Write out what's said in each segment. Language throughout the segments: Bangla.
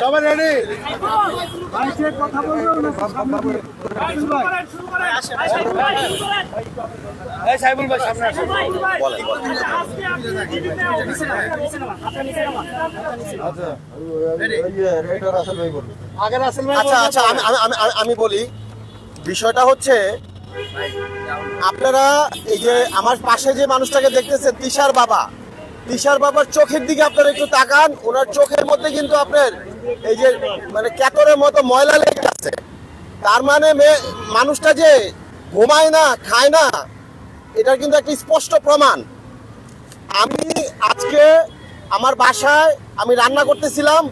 সবাই রেডি কথা ভাই সামনে আচ্ছা আচ্ছা আচ্ছা আমি বলি বিষয়টা হচ্ছে আপনারা এই যে আমার পাশে যে মানুষটাকে দেখতেছেন তিশার বাবা। তিশার বাবার চোখের দিকে আপনারা একটু তাকান, ওনার চোখের মধ্যে কিন্তু আপনার এই যে মানে ক্যাতরের মতো ময়লা লেগে আছে। তার মানে মানুষটা যে ঘুমায় না, খায় না, এটার কিন্তু একটা স্পষ্ট প্রমাণ। আমি আজকে আমার বাসায় আমি রান্না করতেছিলাম,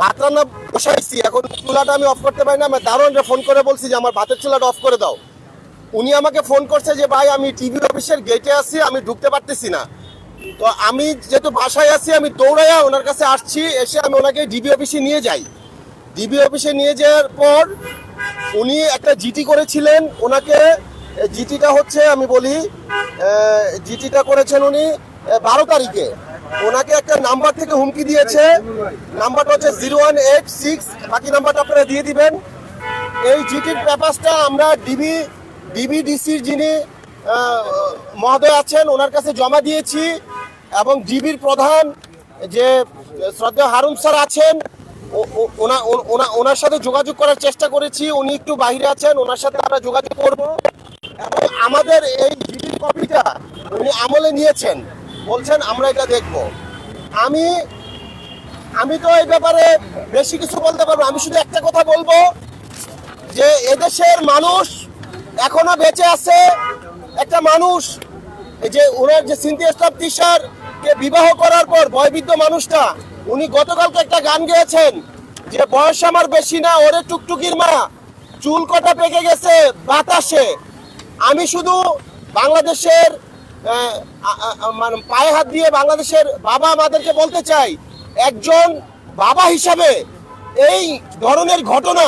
ভাত রান্না বসাইছি, এখন চুলাটা আমি অফ করতে পারি না, আমি দারোয়ানকে ফোন করে বলছি যে আমার ভাতের চুলাটা অফ করে দাও। উনি আমাকে ফোন করছে যে, ভাই, আমি টিভি অফিসের গেটে আছি, আমি ঢুকতে পারতেছি না। তো আমি যেহেতু বাসায় আছি, আমি দৌড়াইয়া ওনার কাছে আসছি, এসে আমি ওনাকে ডিবি অফিসে নিয়ে যাই। ডিবি অফিসে নিয়ে যাওয়ার পর উনি একটা জিটি করেছিলেন। ওনাকে জিটিটা হচ্ছে, আমি বলি জিটিটা করেছেন উনি বারো তারিখে। ওনাকে একটা নাম্বার থেকে হুমকি দিয়েছে। নাম্বারটা হচ্ছে জিরো ওয়ান এইট সিক্স। বাকি নাম্বারটা আপনারা দিয়ে দিবেন। এই জিটির পেপারসটা আমরা ডিবি ডিবিডিসির যিনি মহোদয় আছেন, ওনার কাছে জমা দিয়েছি এবং ডিবির প্রধান যে শ্রদ্ধেয় হারুন স্যার আছেন ওনার সাথে যোগাযোগ করার চেষ্টা করেছি। উনি একটু বাইরে আছেন, ওনার সাথে আমরা যোগাযোগ করব। এবং আমাদের এই জিডির কপিটা উনি আমলে নিয়েছেন। বলছেন, আমরা এটা দেখব। আমি আমি তো এই ব্যাপারে বেশি কিছু বলতে পারব আমি শুধু একটা কথা বলব যে এদেশের মানুষ এখনও বেঁচে আছে একটা মানুষ যে ওনার যে সিনথিয়া টিচার কে বিবাহ করার পর বয়বৃদ্ধ মানুষটা, উনি গতকালকে একটা গান গেয়েছেন যে, বয়স আমার বেশি না, ওরে টুকটুকির মা, চুল কটা পেকে গেছে বাতাসে। আমি শুধু বাংলাদেশের মানে পায়ে হাত দিয়ে বাংলাদেশের বাবা আমাদেরকে বলতে চাই, একজন বাবা হিসাবে এই ধরনের ঘটনা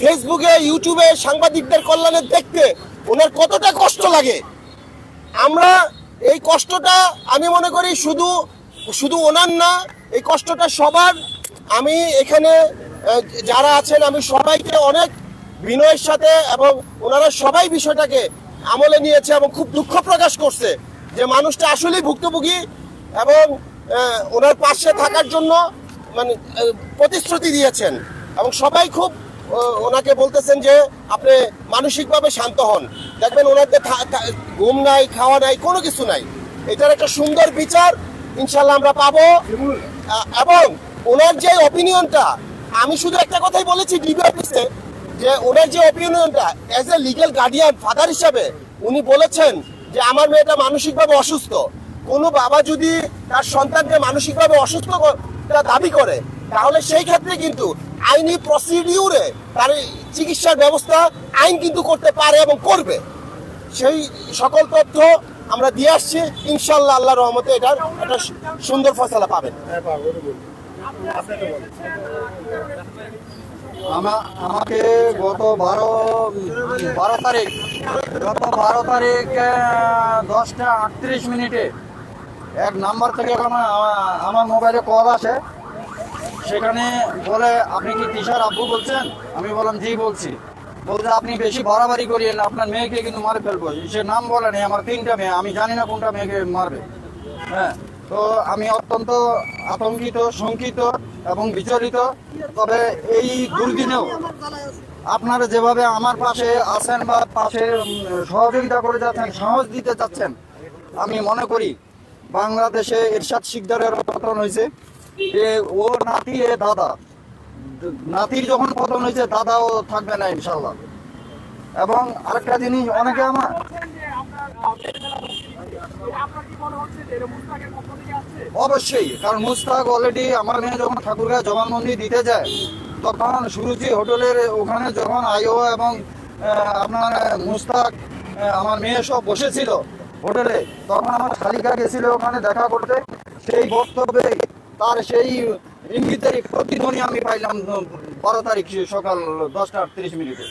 ফেসবুকে, ইউটিউবে সাংবাদিকদের কল্যাণে দেখতে ওনার কতটা কষ্ট লাগে। আমরা এই কষ্টটা আমি মনে করি শুধু শুধু ওনার না, এই কষ্টটা সবার। আমি এখানে যারা আছেন, আমি সবাইকে অনেক বিনয়ের সাথে এবং ওনারা সবাই বিষয়টাকে আমলে নিয়েছে এবং খুব দুঃখ প্রকাশ করছে যে মানুষটা আসলেই ভুক্তভোগী এবং ওনার পাশে থাকার জন্য মানে প্রতিশ্রুতি দিয়েছেন। এবং সবাই খুব ওনাকে বলতেছেন যে আপনি মানসিকভাবে শান্ত হন। দেখবেন ওনাদের ঘুম নাই, খাওয়া নাই, কোনো কিছু নাই। এটার একটা সুন্দর বিচার ইনশাল্লাহ আমরা পাবো। এবং ওনার যে অপিনিয়নটা আমি শুধু একটা কথাই বলেছি ডিবি অফিসে যে ওনার যে অপিনিয়নটা as a legal guardian father হিসাবে, উনি বলেছেন যে আমার মেয়েটা মানসিকভাবে অসুস্থ। কোনো বাবা যদি তার সন্তানকে মানসিকভাবে অসুস্থ দাবি করে, তাহলে সেই ক্ষেত্রে কিন্তু আইনি প্রসিডিউরে তার চিকিৎসার ব্যবস্থা আইন কিন্তু করতে পারে এবং করবে। সেই সকল তথ্য আমরা দিয়ে আসছি। ইনশাল্লাহ আল্লাহ রহমতে এটার একটা সুন্দর ফসলা পাবেন। আমা- আমাকে গত বারো বারো তারিখ গত বারো তারিখ দশটা আটত্রিশ মিনিটে এক নাম্বার থেকে আমার আমার মোবাইলে কল আসে। সেখানে বলে, আপনি কি তিশার আব্বু বলছেন? আমি বললাম, জি, বলছি। বলছে, আপনি বেশি বাড়াবাড়ি করিয়েন আপনার মেয়েকে কিন্তু মারে ফেলব। সে নাম বলে নেই, আমার তিনটা মেয়ে, আমি জানি না কোনটা মেয়েকে মারবে। হ্যাঁ তো আমি অত্যন্ত আতঙ্কিত, শঙ্কিত এবং বিচলিত। তবে এই দুর্দিনেও আপনারা যেভাবে আমার পাশে আছেন বা পাশে সহযোগিতা করে যাচ্ছেন, সাহস দিতে চাচ্ছেন, আমি মনে করি বাংলাদেশে এরশাদ শিকদারের পতন হয়েছে। যে ও নাতি, এ দাদা। নাতির যখন পতন হয়েছে, দাদাও থাকবে না ইনশাল্লাহ এবং আরেকটা জিনিস, অনেকে আমার অবশ্যই, কারণ মুস্তাক অলরেডি আমার মেয়ে যখন ঠাকুরগাঁ জবানবন্দি দিতে যায়, তখন সুরুচি হোটেলের ওখানে যখন আইও এবং আপনার মুস্তাক আমার মেয়ে সব বসেছিল হোটেলে, তখন আমার শালিকা গেছিল ওখানে দেখা করতে। সেই বক্তব্যে তার সেই ইঙ্গিতের প্রতিধ্বনি আমি পাইলাম বারো তারিখ সকাল দশটা আটত্রিশ মিনিটে।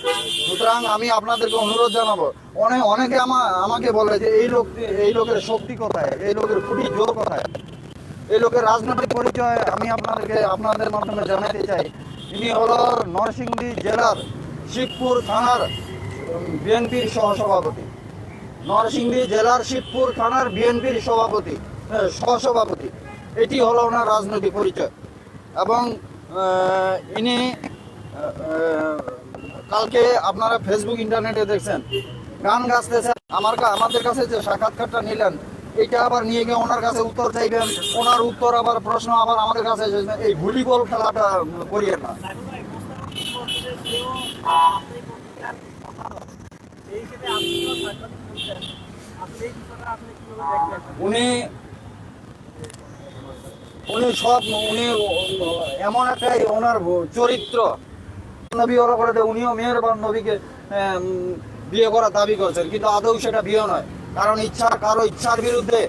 সুতরাং আমি আপনাদেরকে অনুরোধ জানাব অনেক অনেকে আমা, আমাকে বলে যে এই লোক, এই লোকের শক্তি কোথায়? এই লোকের খুবই জোর কোথায়? এই লোকের রাজনৈতিক পরিচয় আমি আপনাদেরকে, আপনাদের মাধ্যমে জানাতে চাই। ইনি হল নরসিংদী জেলার শিবপুর থানার বিএনপির সহসভাপতি। নরসিংদী জেলার শিবপুর থানার বিএনপির সভাপতি সহসভাপতি। এটি হলো ওনার রাজনৈতিক পরিচয় এবং ইনি কালকে আপনারা ফেসবুক ইন্টারনেটে দেখছেন, গান গাইতেছেন, আমার আমাদের কাছে যে সাক্ষাৎকারটা নিলেন, এটা আবার নিয়ে গিয়ে ওনার কাছে উত্তর চাইবেন, ওনার উত্তর আবার প্রশ্ন আবার আমাদের কাছে। এই ভলিবল খেলাটা করিয়ে না উনি উনি সব উনি এমন একটা ওনার চরিত্র। নবী ওরা করে উনিও মেয়ের বা নবীকে বিয়ে করার দাবি করছেন কিন্তু আদৌ সেটা বিয়ে নয়। কারণ ইচ্ছা কারও ইচ্ছার বিরুদ্ধে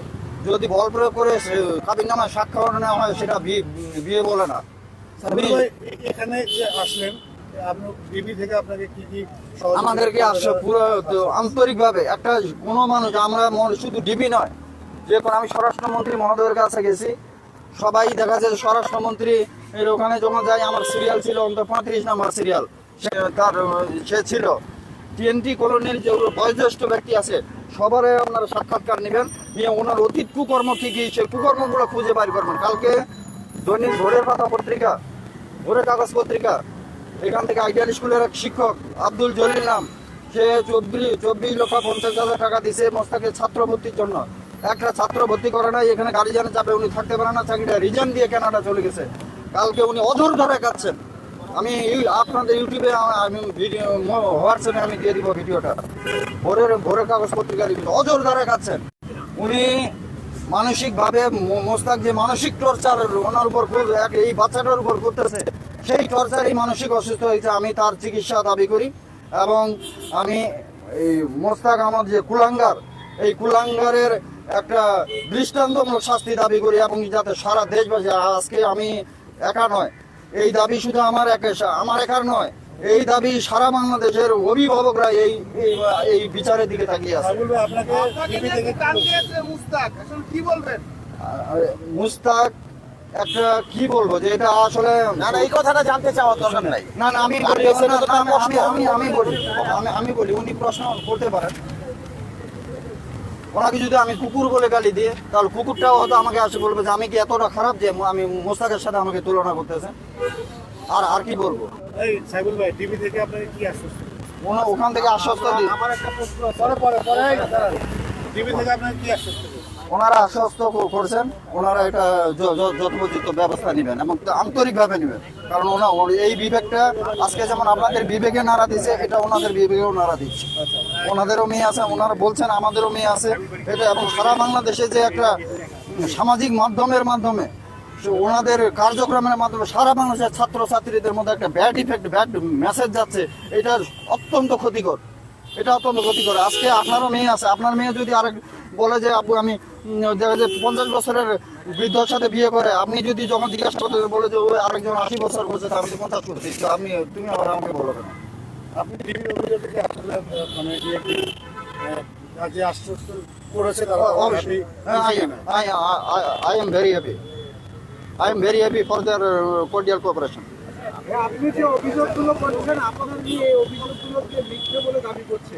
যদি বল প্রয়োগ করে কাবির নামায় স্বাক্ষর নেওয়া হয় সেটা বিয়ে বলে না। এখানে যে আসলেন আমাদেরকে আসলে পুরো আন্তরিকভাবে। একটা কোনো মানুষ আমরা মন- শুধু ডিবি নয় যে কোনো আমি স্বরাষ্ট্রমন্ত্রী মহোদয়ের কাছে গেছি। সবাই দেখা যায় যে স্বরাষ্ট্রমন্ত্রী এর ওখানে যখন যাই আমার সিরিয়াল ছিল, অন্তত পঁয়ত্রিশ নাম্বার সিরিয়াল তার, সে ছিল। টিএনটি কলোনির যেগুলো বয়োজ্যেষ্ঠ ব্যক্তি আছে সবারই আপনারা সাক্ষাৎকার নেবেন। নিয়ে ওনার অতীত কুকর্ম কী কী সেই কুকর্মগুলো খুঁজে বাইর করবেন। কালকে দৈনিক ভোরের পাতা পত্রিকা, ভোরের কাগজ পত্রিকা, এখান থেকে আইডিয়াল স্কুলের এক শিক্ষক, আব্দুল জলিল নাম, সে চব্বিশ চব্বিশ লক্ষ পঞ্চাশ হাজার টাকা দিছে মোস্তাকে ছাত্র ভর্তির জন্য। একটা ছাত্র ভর্তি করে নাই, এখানে গাড়ি জানে যাবে উনি থাকতে পারে না, চাকরিটা রিজাইন দিয়ে কানাডা চলে গেছে। কালকে উনি অধর ধরে কাটছেন আমি আপনাদের ইউটিউবে আমি ভিডিও হোয়াটসঅ্যাপে আমি দিয়ে দিব ভিডিওটা। ভোরের ভোরের কাগজ পত্রিকা দিব। অজর ধরে কাটছেন উনি মানসিকভাবে মোস্তাক যে মানসিক টর্চার ওনার উপর এই বাচ্চাটার উপর করতেছে, সেই টর্চারই মানসিক অসুস্থ হয়েছে। আমি তার চিকিৎসা দাবি করি এবং আমি এই মোস্তাক আমার যে কুলাঙ্গার, এই কুলাঙ্গারের একটা দৃষ্টান্তমূলক শাস্তি দাবি করি এবং যাতে সারা দেশবাসী আজকে আমি একা নয়। এই দাবি শুধু আমার একা আমার একার নয় এই দাবি সারা বাংলাদেশের অভিভাবকরা এই এই- বিচারের দিকে তাকিয়ে আছে। মুস্তাক একটা কি বলব যে এটা আসলে না না এই কথাটা জানতে চাওয়ার দরকার নাই। না না আমি বলি আমি আমি বলি আমি আমি বলি উনি প্রশ্ন করতে পারেন। ওনাকে যদি আমি কুকুর বলে গালি দিই তাহলে কুকুরটাও হয়তো আমাকে আসে বলবে যে আমি কি এতটা খারাপ যে আমি মোস্তাকের সাথে আমাকে তুলনা করতেছে। আর আর কি বলব? এই সাইবুল ভাই টিভি থেকে আপনাকে কি আশ্বস্ত? ওখান থেকে আশ্বস্ত দিই আমার একটা প্রশ্ন। পরে পরে পরে। টিভি থেকে আপনাকে কি আশ্বস্ত? ওনারা আশ্বস্ত করছেন, ওনারা এটা যথোপযুক্ত ব্যবস্থা নেবেন এবং আন্তরিকভাবে নেবেন। কারণ ওনা এই বিবেকটা আজকে যেমন আপনাদের বিবেকে নাড়া দিচ্ছে এটা ওনাদের বিবেকেও নাড়া দিচ্ছে ওনাদেরও মেয়ে আছে, ওনারা বলছেন আমাদেরও মেয়ে আছে। এটা এবং সারা বাংলাদেশে যে একটা সামাজিক মাধ্যমের মাধ্যমে ওনাদের কার্যক্রমের মাধ্যমে সারা বাংলাদেশের ছাত্র ছাত্রীদের মধ্যে একটা ব্যাড ইফেক্ট ব্যাড মেসেজ যাচ্ছে, এটা অত্যন্ত ক্ষতিকর। এটা অত্যন্ত ক্ষতিকর। আজকে আপনারও মেয়ে আছে, আপনার মেয়ে যদি আরেক বলে যে আপু আমি দেখা যায় পঞ্চাশ বছরের বৃদ্ধর সাথে বিয়ে করে আপনি যদি যখন জিজ্ঞাসা করতে বলে যে ও আরেকজন আশি বছর তা আমি পঞ্চাশ করছি তো আপনি তুমি আবার আমাকে বলো কেন? আপনি ডিবি অভিযোগ থেকে আসলে মানে যে আশ্বস্ত করেছে তারা অবশ্যই। না? I am very happy. I am very happy for their cordial cooperation. আপনি যে অভিযোগগুলো করছেন আপনাদের নিয়ে এই অভিযোগগুলোকে মিথ্যে বলে দাবি করছে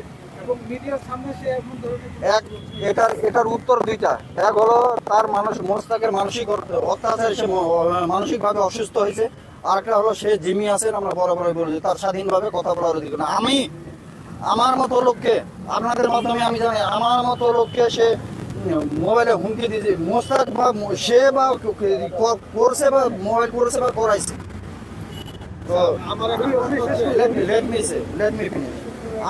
এক এটার এটার উত্তর দুইটা। এক হলো তার মানুষ মোস্তাকের মানসিক অত্যাচার সে মানসিক অসুস্থ হয়েছে। আর একটা হলো সে জিমি আছেন আমরা বরাবর বলেছি তার স্বাধীনভাবে কথা বলার অধিকার না আমি আমার মতো লোককে আপনাদের মাধ্যমে আমি জানি আমার মতো লোককে সে মোবাইলে হুমকি দিয়েছে। মোস্তাক বা সে বা করছে বা মোবাইল করেছে বা করাইছে। তো আমার let me let me finish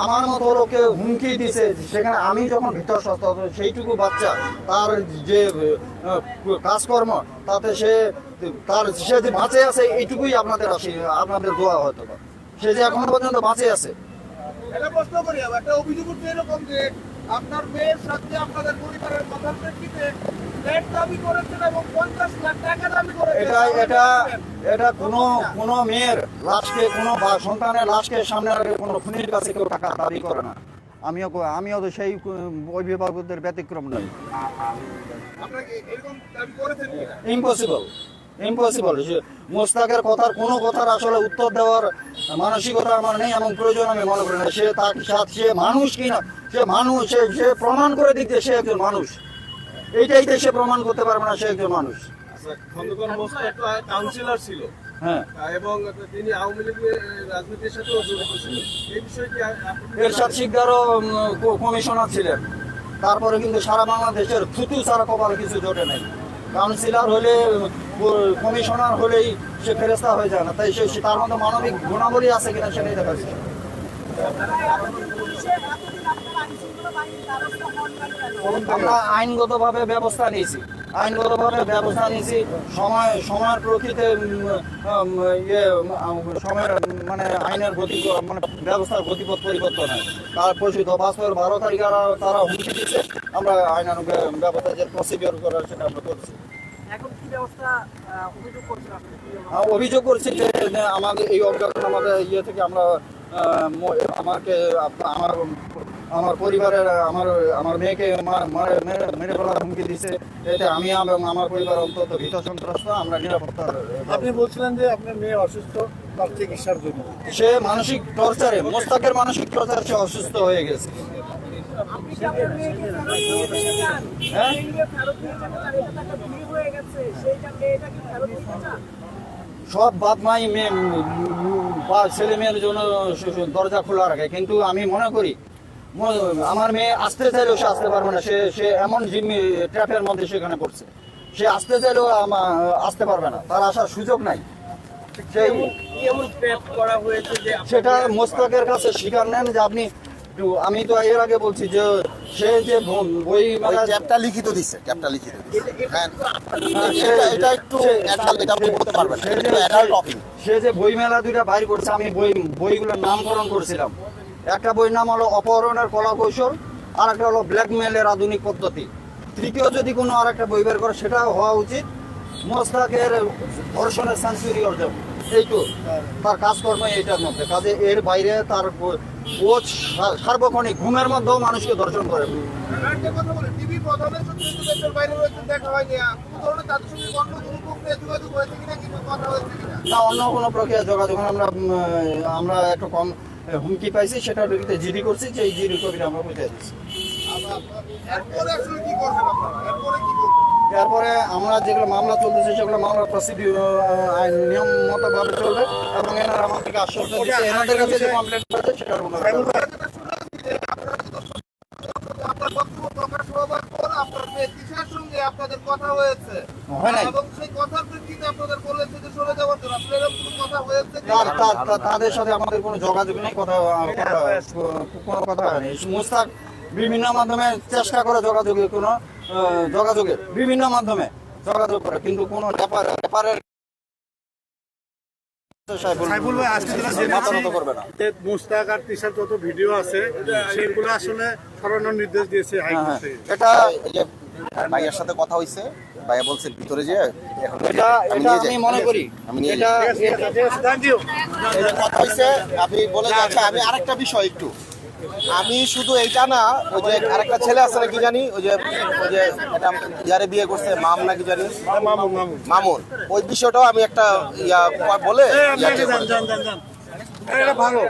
আমার মতো লোকে হুমকি দিছে সেখানে আমি যখন ভিতর সত্য সেইটুকু বাচ্চা, তার যে কাজকর্ম, তাতে সে, তার সে যে বাঁচে আছে, এইটুকুই আপনাদের আসি, আপনাদের দোয়া হয়তো। সে যে এখনও পর্যন্ত বাঁচে আছে একটা অভিযোগ উঠছে এরকম যে আপনার মেয়ের সাথে আপনাদের পরিবারের কথার প্রেক্ষিতে ফ্ল্যাট দাবি করেছেন এবং পঞ্চাশ লাখ টাকা দাবি করেছেন। এটা এটা এটা কোনো কোনো মেয়ের লাশকে কোনো বা সন্তানের লাশকে সামনে রাখে কোনো খুনির কাছে কেউ টাকা দাবি করে না। আমিও আমিও তো সেই অভিভাবকদের ব্যতিক্রম নই। ইম্পসিবল ইম্পসিবল মোস্তাকের কথার কোনো কথার আসলে উত্তর দেওয়ার মানসিকতা আমার নেই এবং প্রয়োজন আমি মনে করি না। সে তার সাথে সে মানুষ কিনা সে মানুষ সে সে প্রমাণ করে দিতে সে একজন মানুষ। এইটাইতে সে প্রমাণ করতে পারবে না সে একজন মানুষ। খন্দকার মোস্তাক কাউন্সিলর ছিল। হ্যাঁ। এবং তিনি আওয়ামী লীগের রাজনীতির সাথেও জড়িত ছিলেন এই বিষয়ে কি এরশাদ শিকদারও কমিশনার ছিলেন। তারপরে কিন্তু সারা বাংলাদেশের থুতু ছাড়া কপালে কিছু জোটে নাই। কাউন্সিলর হলে কমিশনার হলেই সে ফেরেস্তা হয়ে যায় না। তাই সে সে- তার মধ্যে মানবিক গুণাবলী আছে কিনা সেটাই দেখা যাচ্ছে আমরা আইনগতভাবে ব্যবস্থা নিয়েছি। আইনগতভাবে ব্যবস্থা নিয়েছি। সময় সময়ের প্রকৃতি ইয়ে সময়ের মানে আইনের গতি মানে ব্যবস্থার গতিপথ পরিবর্তন হয়। তার পরিচিত বাস্তবের বারো তারিখ তারা- তারা হুমকি দিচ্ছে আমরা আইনানুগ ব্যবস্থা যে প্রসিডিওর করার সেটা আমরা করছি। ব্যবস্থা অভিযোগ অভিযোগ করছি যে আমাদের এই অবকাশন আমাদের ইয়ে থেকে আমরা আমাকে আমার আমার পরিবারের আমার আমার মেয়েকে মা- মেরে ফেলার হুমকি দিচ্ছে এতে আমি এবং আমার পরিবার অন্তত ভীত সন্ত্রস্ত আমরা নিরাপত্তার আপনি বলছিলেন যে আপনার মেয়ে অসুস্থ তার চিকিৎসার জন্য সে মানসিক টর্চারে মোস্তাকের মানসিক টর্চার সে অসুস্থ হয়ে গেছে? হ্যাঁ? হয়ে? সব বাপ মাই মেয়ে বা ছেলে মেয়ের জন্য দরজা খোলা রাখে কিন্তু আমি মনে করি আমার মেয়ে আসতে চাইলেও সে আসতে পারবে না। সে সে এমন জিম্মি ট্র্যাপের মধ্যে সেখানে পড়ছে। সে আসতে চাইলেও আসতে পারবে না। তার আসার সুযোগ নাই। সেই কি এমন ট্র্যাপ করা হয়েছে যে সেটা মোস্তাকের কাছে স্বীকার নেন যে আপনি আমি তো এর আগে বলছি যে সে যে বই মেলা ট্যাবটা লিখিত দিচ্ছে ট্যাবটা লিখিত হ্যাঁ। সে- এটা একটু বলতে পারবেন। সে যে বই মেলা দুইটা বাইর করছে আমি বই বইগুলোর নামকরণ করছিলাম। একটা বইয়ের নাম হলো অপহরণের কলা কৌশল আর একটা হলো ব্ল্যাকমেলের আধুনিক পদ্ধতি। তৃতীয় যদি কোনো আর একটা বই বের করে সেটা হওয়া উচিত। মোস্তাকের ধর্ষণের সেঞ্চুরি অর্জন। এইটু তার কাজকর্ম এইটার মধ্যে। কাজে এর বাইরে তার ও সার্বক্ষণিক ঘুমের মধ্যেও মানুষকে ধর্ষণ করে? না, অন্য কোনো প্রক্রিয়া যোগাযোগ আমরা আমরা একটু কম হুমকি পাইছি সেটা বিরুদ্ধে জিডি করছি যে এই জিডি কবিটা আমরা বুঝে দিচ্ছি। এরপরে আমরা যেগুলো মামলা চলতেছে সেগুলো মামলা প্রসিডিউর আইন নিয়ম মতো ভাবে চলবে এবং এনারা আমার থেকে আশ্বস্ত দিচ্ছে এনাদের কাছে যে কমপ্লেন আছে সেটা আপনার বক্তব্য প্রকাশ হওয়ার পর আপনার মেয়ে তিশার সঙ্গে আপনাদের কথা হয়েছে? হয় নাই। এবং সেই কথার প্রেক্ষিতে আপনাদের বলেছে যে সরে যাওয়ার হয়েছে তাদের সাথে আমাদের কোনো যোগাযোগ নেই কথা কোনো কথা হয়নি মুস্তাক বিভিন্ন মাধ্যমে চেষ্টা করে যোগাযোগের কোনো যোগাযোগের বিভিন্ন মাধ্যমে যোগাযোগ করে কিন্তু কোনো ব্যাপার ব্যাপারের সাইফুল ভাই আজকে যেটা জেনেছি যে মুস্তাক আর তিশার যত ভিডিও আছে সেগুলো আসলে সরানোর নির্দেশ দিয়েছে হ্যাঁ, হাইকোর্ট। হ্যাঁ। এটা ভাইয়ের সাথে কথা হইছে। ভাইয়া বলছে ভিতরে যে এখন এটা আমি নিয়ে যাই। মনে করি। আমি নিয়ে কথা হইছে আপনি বলে যাচ্ছে আমি আরেকটা বিষয় একটু। আমি শুধু এইটা না ওই যে আরেকটা ছেলে আছে না কি জানি ওই যে ওই যে এটা ইয়ারে বিয়ে করছে মাম না কি জানি। মামু মামু মামুন। ওই বিষয়টাও আমি একটা ইয়া বলে ভালো।